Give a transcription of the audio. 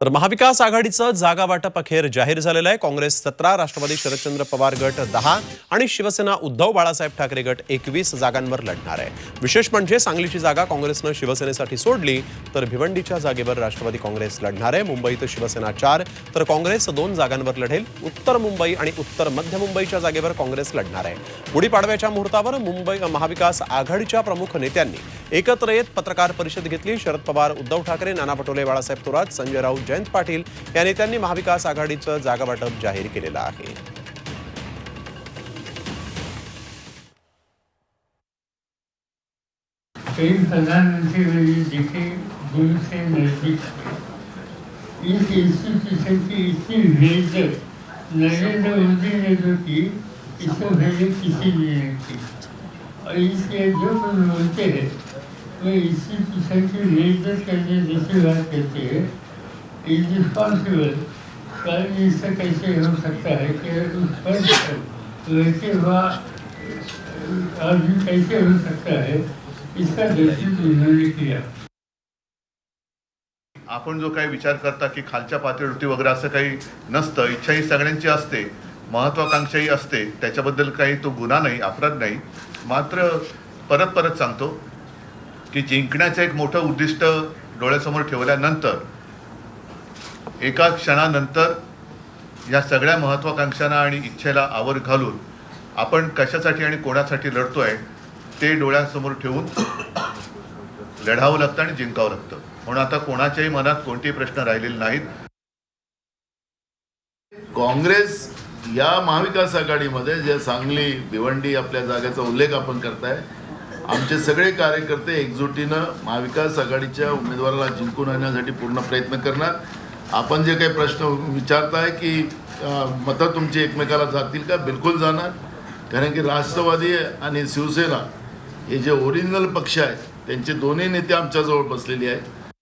तर महाविकास आघाडीचं जागा वाटप अखेर जाहीर झालेलं आहे. काँग्रेस सतरा राष्ट्रवादी शरदचंद्र पवार गट दहा आणि शिवसेना उद्धव बाळासाहेब ठाकरे गट एकवीस जागांवर लढणार आहे. विशेष म्हणजे सांगलीची जागा काँग्रेसनं शिवसेनेसाठी सोडली तर भिवंडीच्या जागेवर राष्ट्रवादी काँग्रेस लढणार आहे. मुंबईत शिवसेना चार तर काँग्रेस दोन जागांवर लढेल. उत्तर मुंबई आणि उत्तर मध्य मुंबईच्या जागेवर काँग्रेस लढणार आहे. गुढीपाडव्याच्या मुहूर्तावर मुंबई महाविकास आघाडीच्या प्रमुख नेत्यांनी एकत्र येत पत्रकार परिषद घेतली. शरद पवार उद्धव ठाकरे नाना पटोले बाळासाहेब थोरात संजय राऊत जयंत पाटील या नेत्यांनी महाविकास आघाडीचं जागावाटप जाहीर केलेलं आहे. कई प्रधानमंत्री मेरी दिखे दिल से नजदीक इस इंस्टीट्यूशन की इतनी बेइज्जत नरेंद्र मोदी ने जो की इसको पहले किसी ने नहीं की और इसलिए जो तुम बोलते हैं वो इंस्टीट्यूशन की कैसे करने जैसी बात करते हैं इज रिस्पॉन्सिबल प्राइम इससे कैसे हो सकता है कि उस पर वैसे हुआ आदमी कैसे हो सकता है इसका दर्शन उन्होंने किया। आपण जो काही विचार करता की खालच्या पातळीवरती वगैरे असं काही नसतं इच्छा ही सगळ्यांची असते महत्वाकांक्षाही असते त्याच्याबद्दल काही तो गुन्हा नाही अपराध नाही. मात्र परत परत सांगतो की जिंकण्याचं एक मोठं उद्दिष्ट डोळ्यासमोर ठेवल्यानंतर एका क्षणानंतर या सगळ्या महत्त्वाकांक्षांना आणि इच्छेला आवर घालून आपण कशासाठी आणि कोणासाठी लढतोय ते डोळ्यासमोर ठेवून लढावं लागतं आणि जिंकावं लागतं. म्हणून आता कोणाच्याही मनात कोणतेही प्रश्न राहिलेले नाहीत. काँग्रेस या महाविकास आघाडीमध्ये जे सांगली भिवंडी आपल्या जागेचा उल्लेख आपण करताय आमचे सगळे कार्यकर्ते एकजुटीनं महाविकास आघाडीच्या उमेदवाराला जिंकून आणण्यासाठी पूर्ण प्रयत्न करणार. आपण जे काही प्रश्न विचारताय की मतं तुमची एकमेकाला जातील का? बिलकुल जाणार. कारण की राष्ट्रवादी आणि शिवसेना हे जे ओरिजिनल पक्ष आहेत त्यांचे दोन्ही नेते आमच्याजवळ बसलेले आहेत.